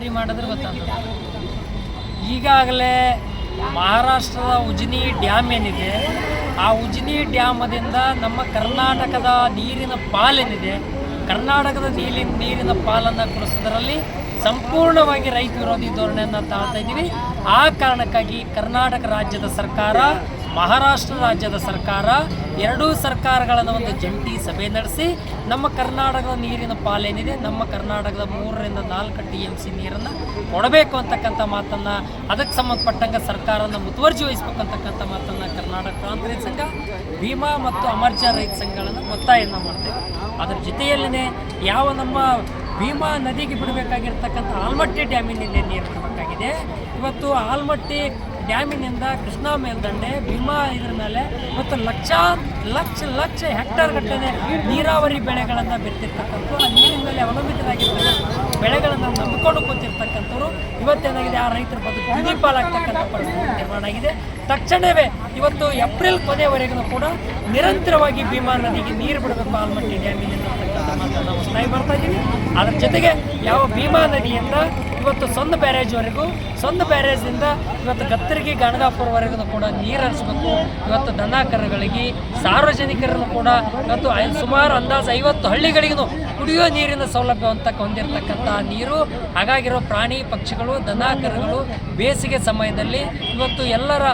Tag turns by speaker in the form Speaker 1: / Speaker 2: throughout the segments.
Speaker 1: ಸರಿ ಮಾಡಿದ್ರೆ ಗೊತ್ತಾಗ್ತದೆ. ಈಗಾಗಲೇ ಮಹಾರಾಷ್ಟ್ರದ ಉಜ್ನಿ ಡ್ಯಾಮ್ ಏನಿದೆ, ಆ ಉಜ್ನಿ ಡ್ಯಾಮದಿಂದ ನಮ್ಮ ಕರ್ನಾಟಕದ ನೀರಿನ ಪಾಲೇನಿದೆ, ಕರ್ನಾಟಕದ ನೀರಿನ ನೀರಿನ ಪಾಲನ್ನು ಕೊಡಿಸೋದ್ರಲ್ಲಿ ಸಂಪೂರ್ಣವಾಗಿ ರೈತ ವಿರೋಧಿ ಧೋರಣೆಯನ್ನು ತಾಳ್ತಾ ಇದ್ದೀವಿ. ಆ ಕಾರಣಕ್ಕಾಗಿ ಕರ್ನಾಟಕ ರಾಜ್ಯದ ಸರ್ಕಾರ ಮಹಾರಾಷ್ಟ್ರ ರಾಜ್ಯದ ಸರ್ಕಾರ ಎರಡೂ ಸರ್ಕಾರಗಳನ್ನು ಒಂದು ಜಂಟಿ ಸಭೆ ನಡೆಸಿ, ನಮ್ಮ ಕರ್ನಾಟಕದ ನೀರಿನ ಪಾಲೇನಿದೆ, ನಮ್ಮ ಕರ್ನಾಟಕದ ಮೂರರಿಂದ ನಾಲ್ಕು ಟಿ ಎಂ ಸಿ ನೀರನ್ನು ಕೊಡಬೇಕು ಅಂತಕ್ಕಂಥ ಮಾತನ್ನು, ಅದಕ್ಕೆ ಸಂಬಂಧಪಟ್ಟಂಗೆ ಸರ್ಕಾರನ ಮುತುವರ್ಜಿ ವಹಿಸ್ಬೇಕು ಅಂತಕ್ಕಂಥ ಮಾತನ್ನು ಕರ್ನಾಟಕ ಪ್ರಾಂತ ರೈತ ಸಂಘ, ಭೀಮಾ ಮತ್ತು ಅಮರ್ಜಾ ರೈತ ಸಂಘಗಳನ್ನು ಒತ್ತಾಯನ ಮಾಡ್ತೇವೆ. ಅದರ ಜೊತೆಯಲ್ಲೇ ಯಾವ ನಮ್ಮ ಭೀಮಾ ನದಿಗೆ ಬಿಡಬೇಕಾಗಿರ್ತಕ್ಕಂಥ ಆಲ್ಮಟ್ಟಿ ಡ್ಯಾಮಿನಿಂದ ನೀರು ಬಿಡಬೇಕಾಗಿದೆ. ಇವತ್ತು ಆಲ್ಮಟ್ಟಿ ಡ್ಯಾಮಿನಿಂದ ಕೃಷ್ಣಾ ಮೇಲ್ದಂಡೆ, ಭೀಮಾ ಇದ್ರ ಮೇಲೆ ಮತ್ತು ಲಕ್ಷ ಲಕ್ಷ ಲಕ್ಷ ಹೆಕ್ಟರ್ ಗಟ್ಟಲೆ ನೀರಾವರಿ ಬೆಳೆಗಳನ್ನು ಬಿತ್ತಿರ್ತಕ್ಕಂಥ ಆ ನೀರಿನ ಮೇಲೆ ಅವಲಂಬಿತರಾಗಿರ್ತಕ್ಕಂಥ ಬೆಳೆಗಳನ್ನು ನಂಬಿಕೊಂಡು ಕೂತಿರ್ತಕ್ಕಂಥವ್ರು. ಇವತ್ತೇನಾಗಿದೆ? ಆ ರೈತರ ಬದುಕು ಬೀದಿಪಾಲಾಗ್ತಕ್ಕಂಥ ಪರಿಸ್ಥಿತಿ ನಿರ್ಮಾಣ ಆಗಿದೆ. ತಕ್ಷಣವೇ ಇವತ್ತು ಏಪ್ರಿಲ್ ಕೊನೆವರೆಗೂ ಕೂಡ ನಿರಂತರವಾಗಿ ಭೀಮಾ ನದಿಗೆ ನೀರು ಬಿಡಬೇಕು ಆಲ್ಮಟ್ಟಿ ಅಂತಕ್ಕಂಥ ಮಾತನ್ನು ಬರ್ತಾ ಇದ್ದೀನಿ ಅದರ ಜೊತೆಗೆ ಯಾವ ಭೀಮಾ ನದಿಯಿಂದ ಇವತ್ತು ಸೊಂದ ಬ್ಯಾರೇಜ್ವರೆಗೂ ಸೊಂದ ಬ್ಯಾರೇಜಿಂದ ಇವತ್ತು ಗತ್ತರಿಗೆ ಗಣಗಾಪುರವರೆಗೂ ಕೂಡ ನೀರು ಹರಿಸ್ಬೇಕು. ಇವತ್ತು ದನ ಕರುಗಳಿಗೆ ಸಾರ್ವಜನಿಕರನ್ನು ಕೂಡ ಇವತ್ತು ಸುಮಾರು ಅಂದಾಜು ಐವತ್ತು ಹಳ್ಳಿಗಳಿಗೂ ಕುಡಿಯೋ ನೀರಿನ ಸೌಲಭ್ಯ ಅಂತ ಹೊಂದಿರತಕ್ಕಂಥ ನೀರು. ಹಾಗಾಗಿರೋ ಪ್ರಾಣಿ ಪಕ್ಷಿಗಳು ದನ ಕರುಗಳು ಬೇಸಿಗೆ ಸಮಯದಲ್ಲಿ ಇವತ್ತು ಎಲ್ಲರ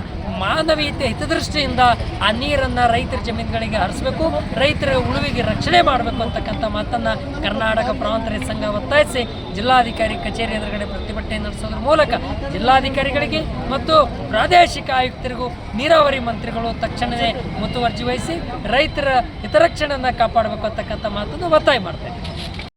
Speaker 1: ಮಾನವೀಯತೆ ಹಿತದೃಷ್ಟಿಯಿಂದ ಆ ನೀರನ್ನು ರೈತರ ಜಮೀನುಗಳಿಗೆ ಹರಿಸಬೇಕು, ರೈತರ ಉಳುವಿಗೆ ರಕ್ಷಣೆ ಮಾಡಬೇಕು ಅಂತಕ್ಕಂಥ ಮಾತನ್ನು ಕರ್ನಾಟಕ ಪ್ರಾಂತ ರೈತ ಸಂಘ ಒತ್ತಾಯಿಸಿ ಜಿಲ್ಲಾಧಿಕಾರಿ ಕಚೇರಿ ಎದುರುಗಡೆ ಪ್ರತಿಭಟನೆ ನಡೆಸೋದ್ರ ಮೂಲಕ ಜಿಲ್ಲಾಧಿಕಾರಿಗಳಿಗೆ ಮತ್ತು ಪ್ರಾದೇಶಿಕ ಆಯುಕ್ತರಿಗೂ ನೀರಾವರಿ ಮಂತ್ರಿಗಳು ತಕ್ಷಣವೇ ಮುತುವರ್ಜಿ ವಹಿಸಿ ರೈತರ ಹಿತರಕ್ಷಣೆಯನ್ನು ಕಾಪಾಡಬೇಕು ಅಂತಕ್ಕಂಥ ಮಾತನ್ನು ಒತ್ತಾಯ ಮಾಡ್ತೇನೆ